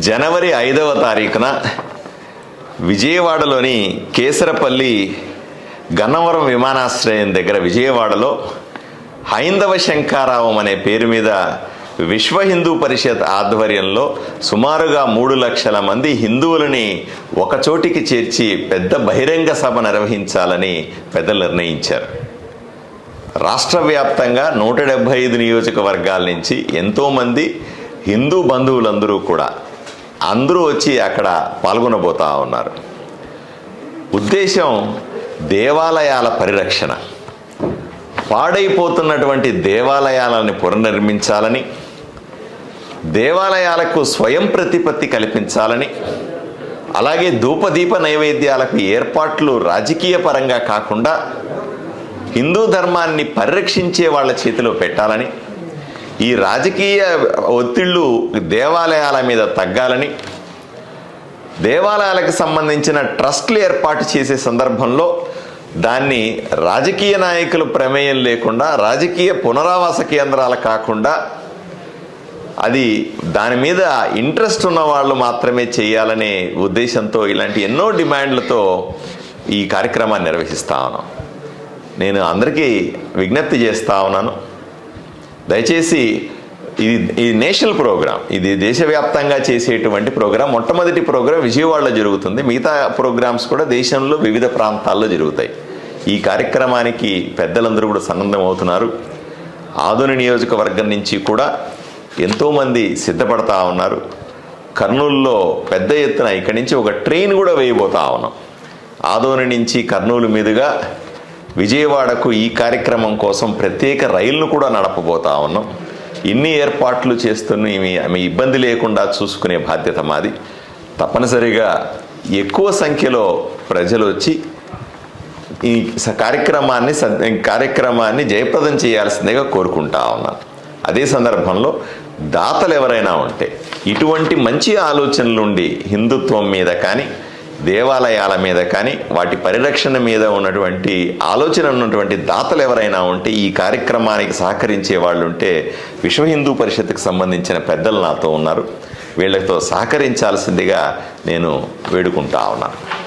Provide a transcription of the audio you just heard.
జనవరి ఐదవ తారీఖున విజయవాడలోని కేసరపల్లి గన్నవరం విమానాశ్రయం దగ్గర విజయవాడలో హైందవ శంకారావం అనే పేరు మీద విశ్వ హిందూ పరిషత్ ఆధ్వర్యంలో సుమారుగా మూడు లక్షల మంది హిందువులని ఒకచోటికి చేర్చి పెద్ద బహిరంగ సభ నిర్వహించాలని పెద్దలు నిర్ణయించారు. రాష్ట్ర వ్యాప్తంగా నూట డెబ్బై ఐదు నియోజకవర్గాల నుంచి ఎంతోమంది హిందూ బంధువులందరూ కూడా అందరూ వచ్చి అక్కడ పాల్గొనబోతూ ఉన్నారు. ఉద్దేశం దేవాలయాల పరిరక్షణ. పాడైపోతున్నటువంటి దేవాలయాలను పునర్నిర్మించాలని దేవాలయాలకు స్వయం ప్రతిపత్తి కల్పించాలని అలాగే ధూపదీప నైవేద్యాలకు ఏర్పాట్లు రాజకీయ పరంగా కాకుండా హిందూ ధర్మాన్ని పరిరక్షించే వాళ్ళ చేతిలో పెట్టాలని ఈ రాజకీయ ఒత్తిళ్ళు దేవాలయాల మీద తగ్గాలని దేవాలయాలకు సంబంధించిన ట్రస్ట్లు ఏర్పాటు చేసే సందర్భంలో దాన్ని రాజకీయ నాయకులు ప్రమేయం లేకుండా రాజకీయ పునరావాస కేంద్రాలు కాకుండా అది దాని మీద ఇంట్రెస్ట్ ఉన్న వాళ్ళు మాత్రమే చేయాలనే ఉద్దేశంతో ఇలాంటి ఎన్నో డిమాండ్లతో ఈ కార్యక్రమాన్ని నిర్వహిస్తా ఉన్నాం. నేను అందరికీ విజ్ఞప్తి చేస్తా ఉన్నాను. దయచేసి ఇది ఇది నేషనల్ ప్రోగ్రాం ఇది దేశవ్యాప్తంగా చేసేటువంటి ప్రోగ్రాం మొట్టమొదటి ప్రోగ్రాం విజయవాడలో జరుగుతుంది. మిగతా ప్రోగ్రామ్స్ కూడా దేశంలో వివిధ ప్రాంతాల్లో జరుగుతాయి. ఈ కార్యక్రమానికి పెద్దలందరూ కూడా సన్నద్ధం అవుతున్నారు. ఆధుని నియోజకవర్గం నుంచి కూడా ఎంతోమంది సిద్ధపడతా ఉన్నారు. కర్నూలులో పెద్ద ఎత్తున ఇక్కడి నుంచి ఒక ట్రైన్ కూడా వేయబోతా ఉన్నాం. ఆదోని నుంచి కర్నూలు మీదుగా విజయవాడకు ఈ కార్యక్రమం కోసం ప్రత్యేక రైళ్ళు కూడా నడపబోతా ఉన్నాం. ఇన్ని ఏర్పాట్లు చేస్తున్న మీ ఇబ్బంది లేకుండా చూసుకునే బాధ్యత మాది. తప్పనిసరిగా ఎక్కువ సంఖ్యలో ప్రజలు వచ్చి ఈ స- కార్యక్రమాన్ని కార్యక్రమాన్ని జయప్రదం చేయాల్సిందిగా కోరుకుంటా ఉన్నాను. అదే సందర్భంలో దాతలు ఎవరైనా ఉంటే ఇటువంటి మంచి ఆలోచనలుండి హిందుత్వం మీద కానీ దేవాలయాల మీద కానీ వాటి పరిరక్షణ మీద ఉన్నటువంటి ఆలోచన ఉన్నటువంటి దాతలు ఎవరైనా ఉంటే ఈ కార్యక్రమానికి సహకరించే వాళ్ళు ఉంటే విశ్వ హిందూ పరిషత్కి సంబంధించిన పెద్దలు నాతో ఉన్నారు. వీళ్ళతో సహకరించాల్సిందిగా నేను వేడుకుంటా ఉన్నాను.